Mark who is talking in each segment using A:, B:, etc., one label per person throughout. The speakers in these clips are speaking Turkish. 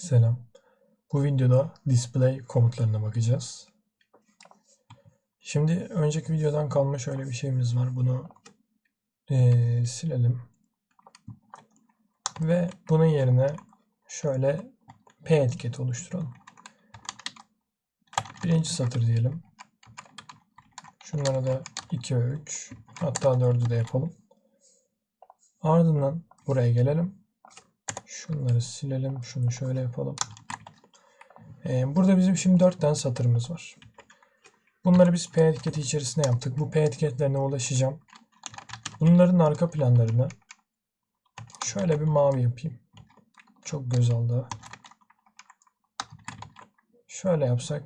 A: Selam. Bu videoda display komutlarına bakacağız. Şimdi önceki videodan kalma şöyle bir şeyimiz var. Bunu eee, silelim. Ve bunun yerine şöyle P etiketi oluşturalım. Birinci satır diyelim. Şunlara da 2 ve 3 hatta 4'ü de yapalım. Ardından buraya gelelim. Şunları silelim. Şunu şöyle yapalım. Ee, burada bizim şimdi 4 tane satırımız var. Bunları biz P etiketi içerisine yaptık. Bu P etiketlerine ulaşacağım. Bunların arka planlarını şöyle bir mavi yapayım. Çok göz aldı. Şöyle yapsak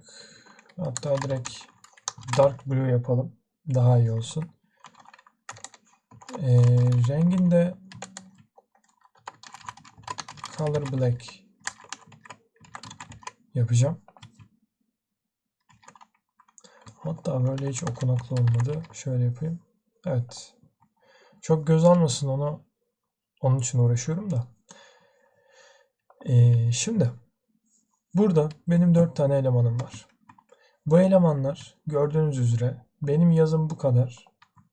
A: hatta direkt dark blue yapalım. Daha iyi olsun. Ee, renginde color black yapacağım. Hatta böyle hiç okunaklı olmadı. Şöyle yapayım. Evet. Çok göz almasın onu. Onun için uğraşıyorum da. Ee, şimdi burada benim dört tane elemanım var. Bu elemanlar gördüğünüz üzere benim yazım bu kadar.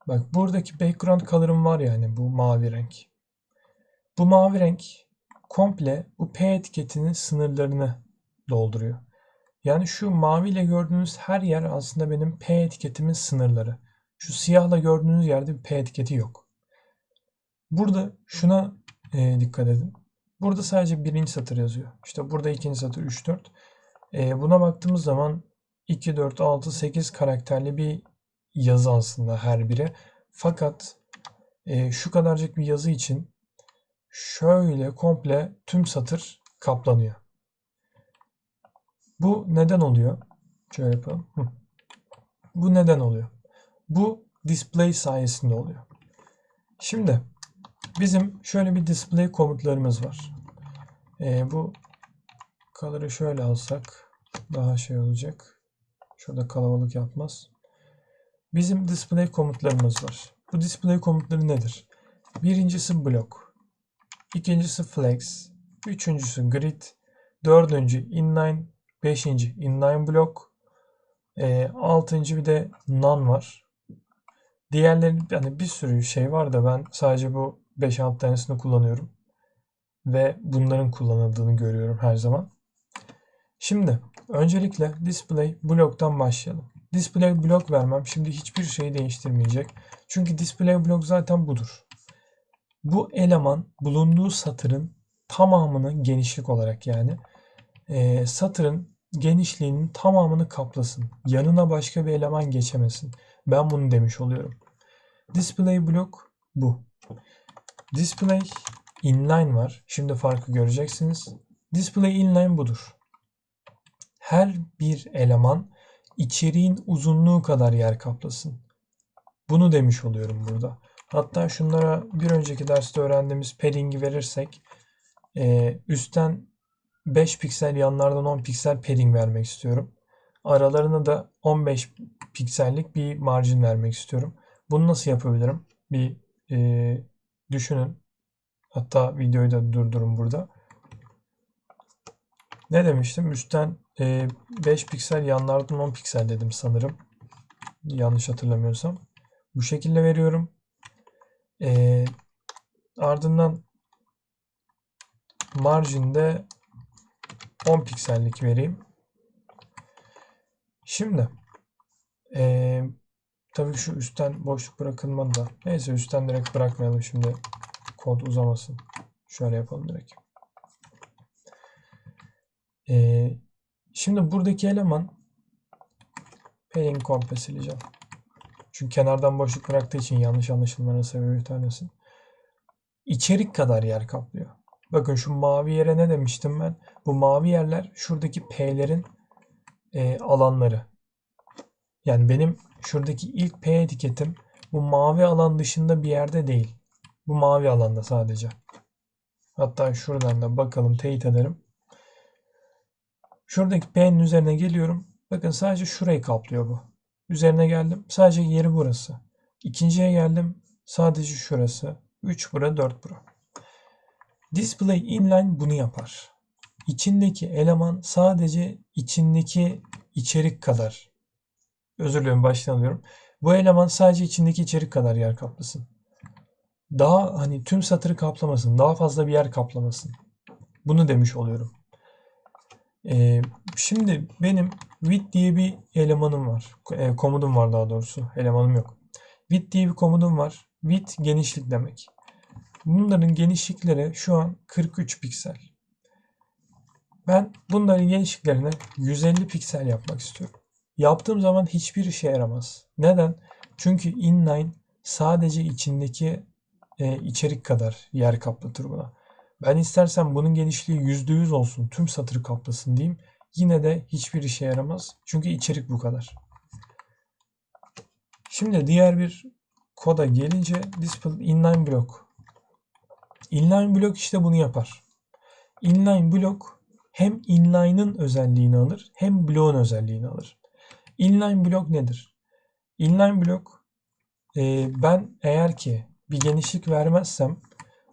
A: Bak buradaki background color'ım var yani bu mavi renk. Bu mavi renk komple bu P etiketinin sınırlarını dolduruyor. Yani şu maviyle gördüğünüz her yer aslında benim P etiketimin sınırları. Şu siyahla gördüğünüz yerde bir P etiketi yok. Burada şuna e, dikkat edin. Burada sadece birinci satır yazıyor. İşte burada ikinci satır 3 4. E, buna baktığımız zaman 2 4 6 8 karakterli bir yazı aslında her biri. Fakat e, şu kadarcık bir yazı için şöyle komple tüm satır kaplanıyor. Bu neden oluyor? Şöyle yapalım. Bu neden oluyor? Bu display sayesinde oluyor. Şimdi bizim şöyle bir display komutlarımız var. Ee, bu color'ı şöyle alsak daha şey olacak. Şurada kalabalık yapmaz. Bizim display komutlarımız var. Bu display komutları nedir? Birincisi block. İkincisi flex. Üçüncüsü grid. Dördüncü inline. Beşinci inline block. E, altıncı bir de none var. Diğerleri yani bir sürü şey var da ben sadece bu 5-6 tanesini kullanıyorum. Ve bunların kullanıldığını görüyorum her zaman. Şimdi öncelikle display block'tan başlayalım. Display block vermem şimdi hiçbir şeyi değiştirmeyecek. Çünkü display block zaten budur. Bu eleman bulunduğu satırın tamamını genişlik olarak yani e, satırın genişliğinin tamamını kaplasın. Yanına başka bir eleman geçemesin. Ben bunu demiş oluyorum. Display block bu. Display inline var. Şimdi farkı göreceksiniz. Display inline budur. Her bir eleman içeriğin uzunluğu kadar yer kaplasın. Bunu demiş oluyorum burada. Hatta şunlara bir önceki derste öğrendiğimiz padding'i verirsek e, üstten 5 piksel yanlardan 10 piksel padding vermek istiyorum. Aralarına da 15 piksellik bir margin vermek istiyorum. Bunu nasıl yapabilirim? Bir e, düşünün. Hatta videoyu da durdurun burada. Ne demiştim? Üstten e, 5 piksel yanlardan 10 piksel dedim sanırım. Yanlış hatırlamıyorsam. Bu şekilde veriyorum. E, ardından marjinde 10 piksellik vereyim. Şimdi e, tabii şu üstten boşluk bırakılmadı da. Neyse üstten direkt bırakmayalım şimdi. Kod uzamasın. Şöyle yapalım direkt. E, şimdi buradaki eleman padding komple sileceğim. Çünkü kenardan boşluk bıraktığı için yanlış anlaşılmanın sebebi bir tanesi. İçerik kadar yer kaplıyor. Bakın şu mavi yere ne demiştim ben? Bu mavi yerler şuradaki P'lerin e, alanları. Yani benim şuradaki ilk P etiketim bu mavi alan dışında bir yerde değil. Bu mavi alanda sadece. Hatta şuradan da bakalım teyit ederim. Şuradaki P'nin üzerine geliyorum. Bakın sadece şurayı kaplıyor bu. Üzerine geldim. Sadece yeri burası. İkinciye geldim. Sadece şurası. 3 bura 4 bura. Display inline bunu yapar. içindeki eleman sadece içindeki içerik kadar. Özür dilerim baştan alıyorum. Bu eleman sadece içindeki içerik kadar yer kaplasın. Daha hani tüm satırı kaplamasın. Daha fazla bir yer kaplamasın. Bunu demiş oluyorum. Ee, şimdi benim with diye bir elemanım var. E, komudum var daha doğrusu. Elemanım yok. With diye bir komudum var. With genişlik demek. Bunların genişlikleri şu an 43 piksel. Ben bunların genişliklerini 150 piksel yapmak istiyorum. Yaptığım zaman hiçbir işe yaramaz. Neden? Çünkü inline sadece içindeki e, içerik kadar yer kaplatır buna. Ben istersen bunun genişliği %100 olsun, tüm satırı kaplasın diyeyim. Yine de hiçbir işe yaramaz. Çünkü içerik bu kadar. Şimdi diğer bir koda gelince display inline block. Inline block işte bunu yapar. Inline block hem inline'ın özelliğini alır hem block'un özelliğini alır. Inline block nedir? Inline block e, ben eğer ki bir genişlik vermezsem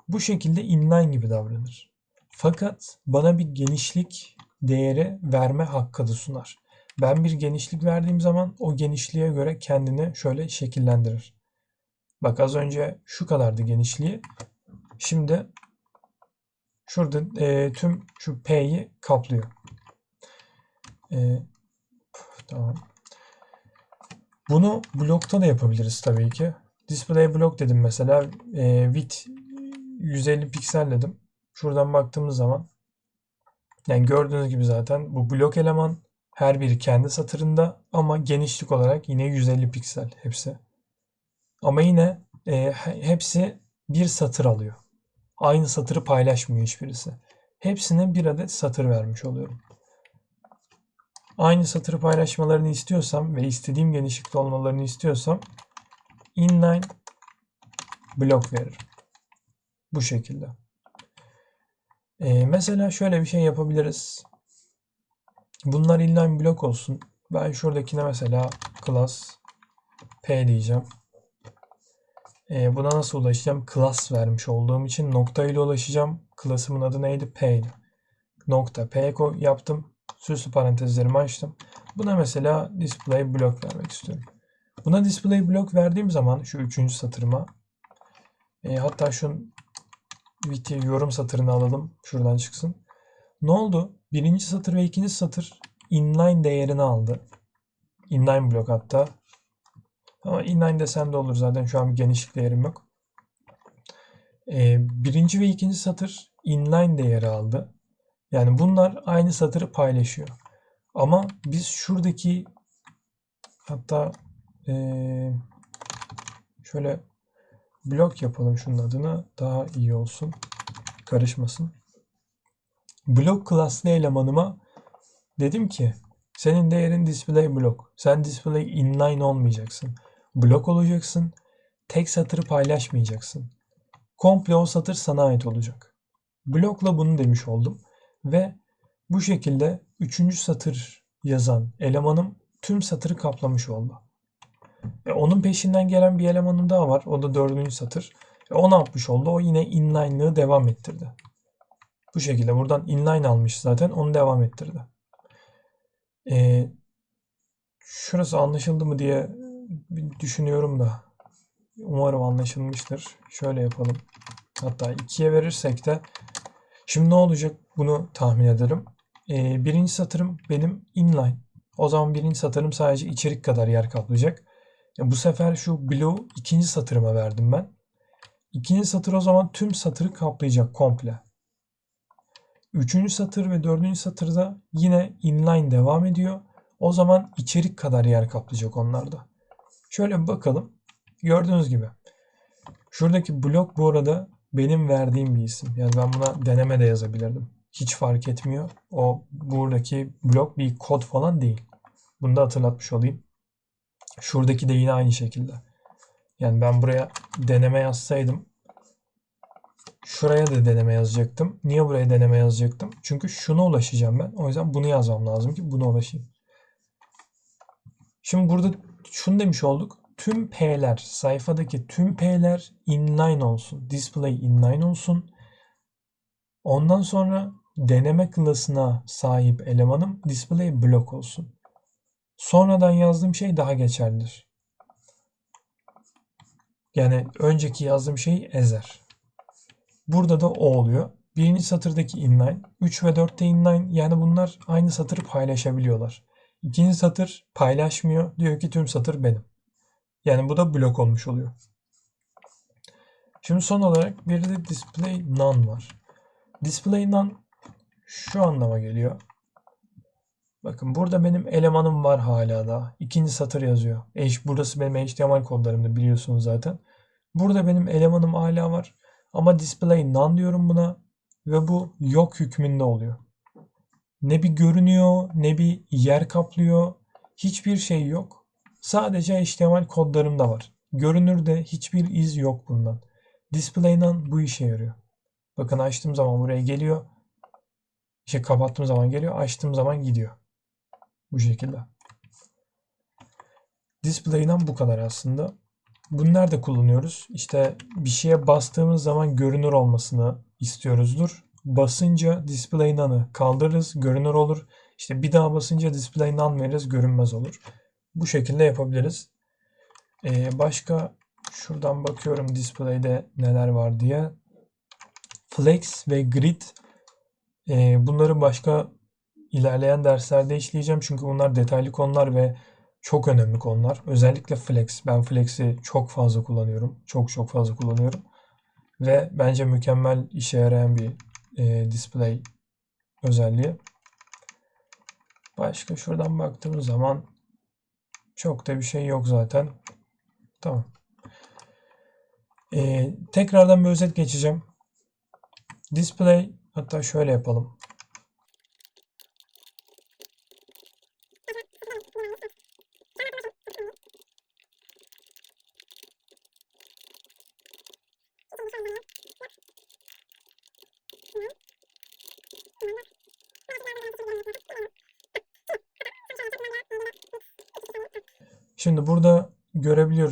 A: bu şekilde inline gibi davranır. Fakat bana bir genişlik değeri verme hakkı da sunar. Ben bir genişlik verdiğim zaman o genişliğe göre kendini şöyle şekillendirir. Bak az önce şu kadardı genişliği. Şimdi şurada e, tüm şu P'yi kaplıyor. E, tamam. Bunu blokta da yapabiliriz tabii ki. Display block dedim mesela. E, width 150 piksel dedim. Şuradan baktığımız zaman yani gördüğünüz gibi zaten bu blok eleman her biri kendi satırında ama genişlik olarak yine 150 piksel hepsi. Ama yine e, hepsi bir satır alıyor. Aynı satırı paylaşmıyor hiçbirisi. Hepsine bir adet satır vermiş oluyorum. Aynı satırı paylaşmalarını istiyorsam ve istediğim genişlikte olmalarını istiyorsam inline blok veririm. Bu şekilde. Ee, mesela şöyle bir şey yapabiliriz. Bunlar inline blok olsun. Ben şuradakine mesela class p diyeceğim. Ee, buna nasıl ulaşacağım? Class vermiş olduğum için nokta ile ulaşacağım. Class'ımın adı neydi? P idi. Nokta P yaptım. Süslü parantezlerimi açtım. Buna mesela display block vermek istiyorum. Buna display block verdiğim zaman şu üçüncü satırıma e, hatta şu wiki yorum satırını alalım. Şuradan çıksın. Ne oldu? Birinci satır ve ikinci satır inline değerini aldı. Inline blok hatta. Ama inline desen de olur zaten. Şu an bir genişlik değerim yok. Ee, birinci ve ikinci satır inline değeri aldı. Yani bunlar aynı satırı paylaşıyor. Ama biz şuradaki hatta ee, şöyle blok yapalım şunun adını daha iyi olsun. Karışmasın. Blok klaslı elemanıma dedim ki senin değerin display blok. Sen display inline olmayacaksın. Blok olacaksın. Tek satırı paylaşmayacaksın. Komple o satır sana ait olacak. Blokla bunu demiş oldum. Ve bu şekilde üçüncü satır yazan elemanım tüm satırı kaplamış oldu. E, onun peşinden gelen bir elemanım daha var. O da dördüncü satır. E, o ne yapmış oldu? O yine inline'lığı devam ettirdi. Bu şekilde buradan inline almış zaten. Onu devam ettirdi. E, şurası anlaşıldı mı diye düşünüyorum da. Umarım anlaşılmıştır. Şöyle yapalım. Hatta ikiye verirsek de şimdi ne olacak bunu tahmin edelim. Ee, birinci satırım benim inline. O zaman birinci satırım sadece içerik kadar yer kaplayacak. Bu sefer şu bloğu ikinci satırıma verdim ben. İkinci satır o zaman tüm satırı kaplayacak komple. Üçüncü satır ve dördüncü satırda yine inline devam ediyor. O zaman içerik kadar yer kaplayacak onlarda. Şöyle bakalım. Gördüğünüz gibi. Şuradaki blok bu arada benim verdiğim bir isim. Yani ben buna deneme de yazabilirdim. Hiç fark etmiyor. O buradaki blok bir kod falan değil. Bunu da hatırlatmış olayım. Şuradaki de yine aynı şekilde. Yani ben buraya deneme yazsaydım şuraya da deneme yazacaktım. Niye buraya deneme yazacaktım? Çünkü şuna ulaşacağım ben. O yüzden bunu yazmam lazım ki buna ulaşayım. Şimdi burada şunu demiş olduk. Tüm P'ler, sayfadaki tüm P'ler inline olsun. Display inline olsun. Ondan sonra deneme klasına sahip elemanım display block olsun. Sonradan yazdığım şey daha geçerlidir. Yani önceki yazdığım şeyi ezer. Burada da o oluyor. Birinci satırdaki inline, 3 ve 4'te inline yani bunlar aynı satırı paylaşabiliyorlar. İkinci satır paylaşmıyor. Diyor ki tüm satır benim. Yani bu da blok olmuş oluyor. Şimdi son olarak bir de display none var. Display none şu anlama geliyor. Bakın burada benim elemanım var hala da. İkinci satır yazıyor. H, burası benim HTML kodlarımda biliyorsunuz zaten. Burada benim elemanım hala var. Ama display none diyorum buna. Ve bu yok hükmünde oluyor. Ne bir görünüyor, ne bir yer kaplıyor. Hiçbir şey yok. Sadece HTML kodlarımda var. Görünürde hiçbir iz yok bundan. Display none bu işe yarıyor. Bakın açtığım zaman buraya geliyor. İşte kapattığım zaman geliyor. Açtığım zaman gidiyor. Bu şekilde. Display'den bu kadar aslında. Bunu nerede kullanıyoruz? İşte bir şeye bastığımız zaman görünür olmasını istiyoruzdur. Basınca display none'ı kaldırırız, görünür olur. İşte bir daha basınca display none veririz, görünmez olur. Bu şekilde yapabiliriz. Ee, başka şuradan bakıyorum display'de neler var diye. Flex ve grid ee, bunları başka ilerleyen derslerde işleyeceğim. Çünkü bunlar detaylı konular ve çok önemli konular. Özellikle flex. Ben flex'i çok fazla kullanıyorum. Çok çok fazla kullanıyorum. Ve bence mükemmel işe yarayan bir e, display özelliği. Başka şuradan baktığımız zaman çok da bir şey yok zaten. Tamam. Ee, tekrardan bir özet geçeceğim. Display hatta şöyle yapalım.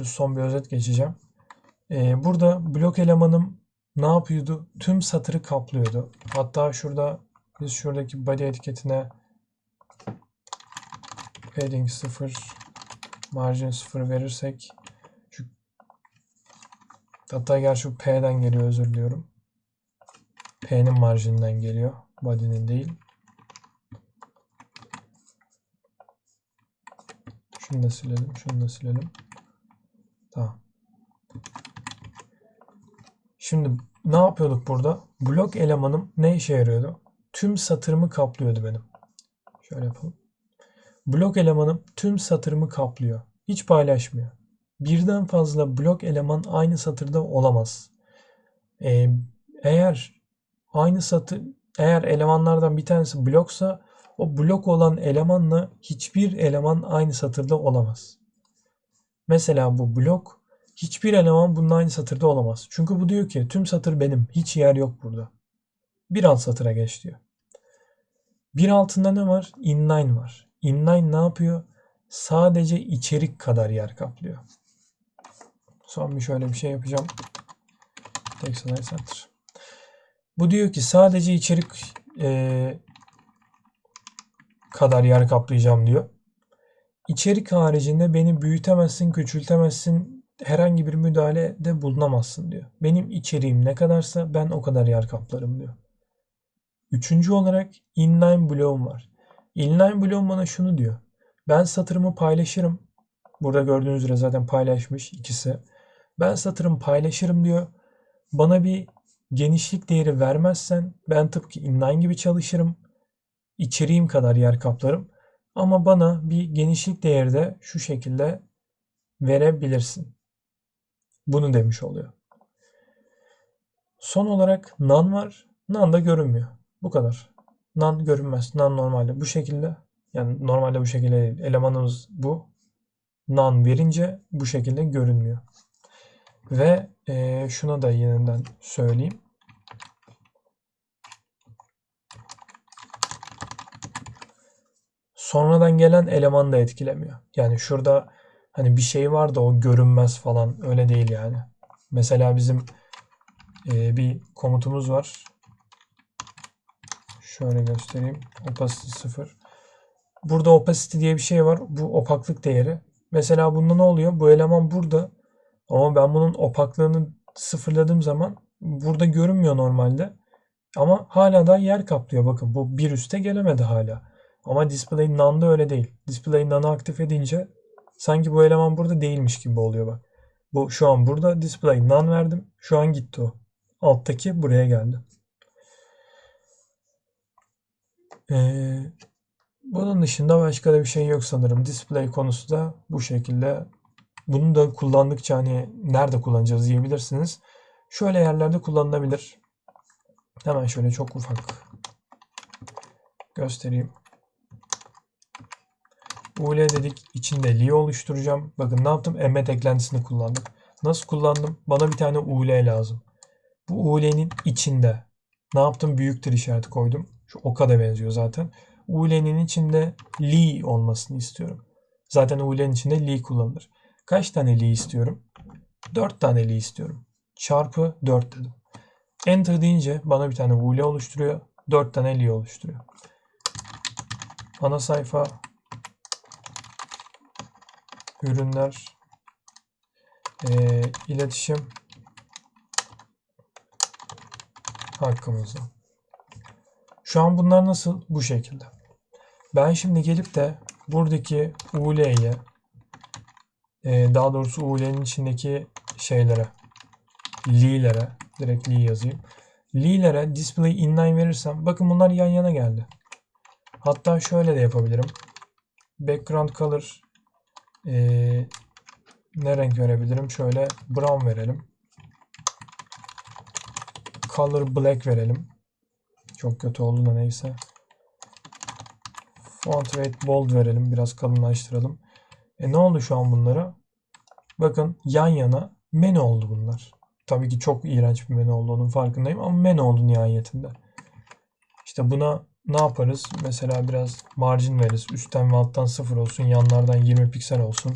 A: Son bir özet geçeceğim. Ee, burada blok elemanım ne yapıyordu? Tüm satırı kaplıyordu. Hatta şurada biz şuradaki body etiketine padding 0 margin 0 verirsek şu hatta gerçi P'den geliyor özür diliyorum. P'nin marjininden geliyor. Body'nin değil. Şunu da silelim. Şunu da silelim. Tamam. Şimdi ne yapıyorduk burada? Blok elemanım ne işe yarıyordu? Tüm satırımı kaplıyordu benim. Şöyle yapalım. Blok elemanım tüm satırımı kaplıyor. Hiç paylaşmıyor. Birden fazla blok eleman aynı satırda olamaz. Ee, eğer aynı satır eğer elemanlardan bir tanesi bloksa o blok olan elemanla hiçbir eleman aynı satırda olamaz. Mesela bu blok hiçbir eleman bunun aynı satırda olamaz. Çünkü bu diyor ki tüm satır benim. Hiç yer yok burada. Bir alt satıra geç diyor. Bir altında ne var? Inline var. Inline ne yapıyor? Sadece içerik kadar yer kaplıyor. Son bir şöyle bir şey yapacağım. Text satır. Bu diyor ki sadece içerik e, kadar yer kaplayacağım diyor. İçerik haricinde beni büyütemezsin, küçültemezsin, herhangi bir müdahalede bulunamazsın diyor. Benim içeriğim ne kadarsa ben o kadar yer kaplarım diyor. Üçüncü olarak inline bloğum var. Inline bloğum bana şunu diyor. Ben satırımı paylaşırım. Burada gördüğünüz üzere zaten paylaşmış ikisi. Ben satırımı paylaşırım diyor. Bana bir genişlik değeri vermezsen ben tıpkı inline gibi çalışırım. İçeriğim kadar yer kaplarım. Ama bana bir genişlik değeri de şu şekilde verebilirsin. Bunu demiş oluyor. Son olarak nan var. Nan da görünmüyor. Bu kadar. Nan görünmez. Nan normalde bu şekilde. Yani normalde bu şekilde değil. Elemanımız bu. Nan verince bu şekilde görünmüyor. Ve e, şuna da yeniden söyleyeyim. Sonradan gelen eleman da etkilemiyor. Yani şurada hani bir şey var da o görünmez falan öyle değil yani. Mesela bizim e, bir komutumuz var. Şöyle göstereyim. Opacity 0. Burada opacity diye bir şey var. Bu opaklık değeri. Mesela bunda ne oluyor? Bu eleman burada. Ama ben bunun opaklığını sıfırladığım zaman burada görünmüyor normalde. Ama hala da yer kaplıyor. Bakın bu bir üste gelemedi hala. Ama display none'da öyle değil. Display none'ı aktif edince sanki bu eleman burada değilmiş gibi oluyor bak. Bu şu an burada display none verdim. Şu an gitti o. Alttaki buraya geldi. Ee, bunun dışında başka da bir şey yok sanırım. Display konusu da bu şekilde. Bunu da kullandıkça hani nerede kullanacağız diyebilirsiniz. Şöyle yerlerde kullanılabilir. Hemen şöyle çok ufak göstereyim. UL dedik. içinde li oluşturacağım. Bakın ne yaptım? Emmet eklentisini kullandım. Nasıl kullandım? Bana bir tane UL lazım. Bu UL'nin içinde ne yaptım? Büyüktür işareti koydum. Şu oka da benziyor zaten. UL'nin içinde li olmasını istiyorum. Zaten UL'nin içinde li kullanılır. Kaç tane li istiyorum? 4 tane li istiyorum. Çarpı 4 dedim. Enter deyince bana bir tane UL oluşturuyor. 4 tane li oluşturuyor. Ana sayfa ürünler e, iletişim hakkımızda. Şu an bunlar nasıl? Bu şekilde. Ben şimdi gelip de buradaki UL'ye e, daha doğrusu UL'nin içindeki şeylere li'lere direkt li yazayım. Li'lere display inline verirsem bakın bunlar yan yana geldi. Hatta şöyle de yapabilirim. Background color ee, ne renk verebilirim? Şöyle brown verelim. Color black verelim. Çok kötü oldu da neyse. Font weight bold verelim. Biraz kalınlaştıralım. E ne oldu şu an bunlara? Bakın yan yana menü oldu bunlar. Tabii ki çok iğrenç bir menü oldu onun farkındayım ama menü oldu nihayetinde. İşte buna ne yaparız? Mesela biraz margin veririz. Üstten ve alttan 0 olsun. Yanlardan 20 piksel olsun.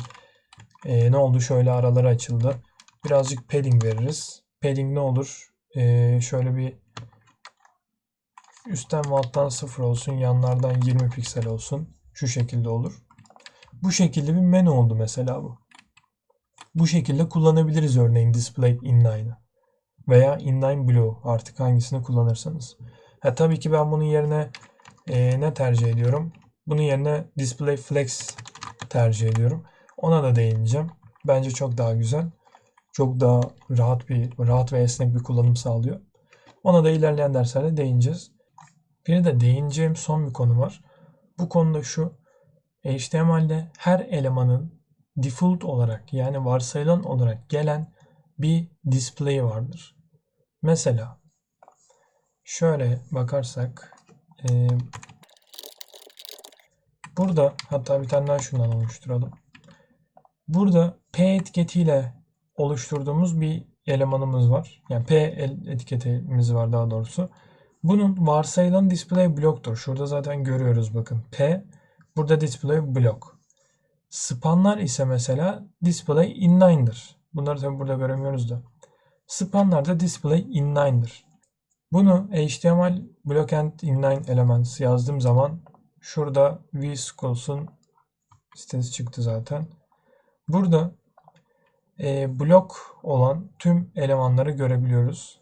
A: Ee, ne oldu? Şöyle araları açıldı. Birazcık padding veririz. Padding ne olur? Ee, şöyle bir üstten ve alttan 0 olsun. Yanlardan 20 piksel olsun. Şu şekilde olur. Bu şekilde bir menü oldu mesela bu. Bu şekilde kullanabiliriz örneğin display inline'ı. Veya inline blue artık hangisini kullanırsanız. Ha, tabii ki ben bunun yerine e, ne tercih ediyorum? Bunun yerine Display Flex tercih ediyorum. Ona da değineceğim. Bence çok daha güzel. Çok daha rahat bir rahat ve esnek bir kullanım sağlıyor. Ona da ilerleyen derslerde değineceğiz. Bir de değineceğim son bir konu var. Bu konuda şu. HTML'de her elemanın default olarak yani varsayılan olarak gelen bir display vardır. Mesela Şöyle bakarsak e, burada hatta bir tane daha şundan oluşturalım. Burada P etiketiyle oluşturduğumuz bir elemanımız var. Yani P etiketimiz var daha doğrusu. Bunun varsayılan display block'tur. Şurada zaten görüyoruz bakın. P burada display block. Spanlar ise mesela display inline'dır. Bunları tabi burada göremiyoruz da. Spanlar da display inline'dır. Bunu HTML blockend inline elements yazdığım zaman şurada vScholes'un sitesi çıktı zaten. Burada e, blok olan tüm elemanları görebiliyoruz.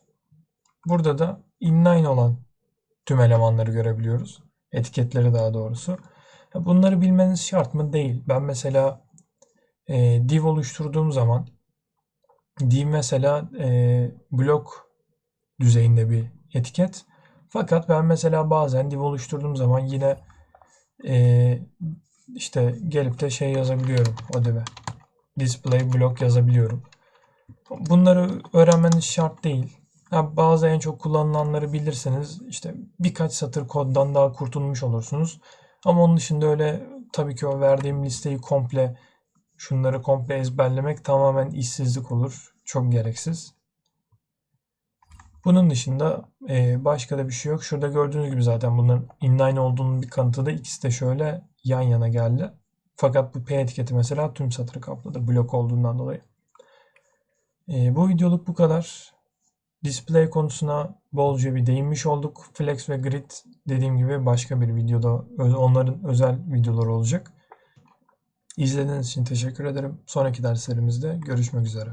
A: Burada da inline olan tüm elemanları görebiliyoruz. Etiketleri daha doğrusu. Bunları bilmeniz şart mı? Değil. Ben mesela e, div oluşturduğum zaman div mesela e, blok düzeyinde bir etiket. Fakat ben mesela bazen div oluşturduğum zaman yine e, işte gelip de şey yazabiliyorum o dive. Display block yazabiliyorum. Bunları öğrenmeniz şart değil. Yani bazı en çok kullanılanları bilirseniz işte birkaç satır koddan daha kurtulmuş olursunuz. Ama onun dışında öyle tabii ki o verdiğim listeyi komple şunları komple ezberlemek tamamen işsizlik olur. Çok gereksiz. Bunun dışında e, başka da bir şey yok. Şurada gördüğünüz gibi zaten bunların inline olduğunun bir kanıtı da ikisi de şöyle yan yana geldi. Fakat bu P etiketi mesela tüm satırı kapladı blok olduğundan dolayı. E, bu videoluk bu kadar. display konusuna bolca bir değinmiş olduk. Flex ve grid dediğim gibi başka bir videoda onların özel videoları olacak. İzlediğiniz için teşekkür ederim. Sonraki derslerimizde görüşmek üzere.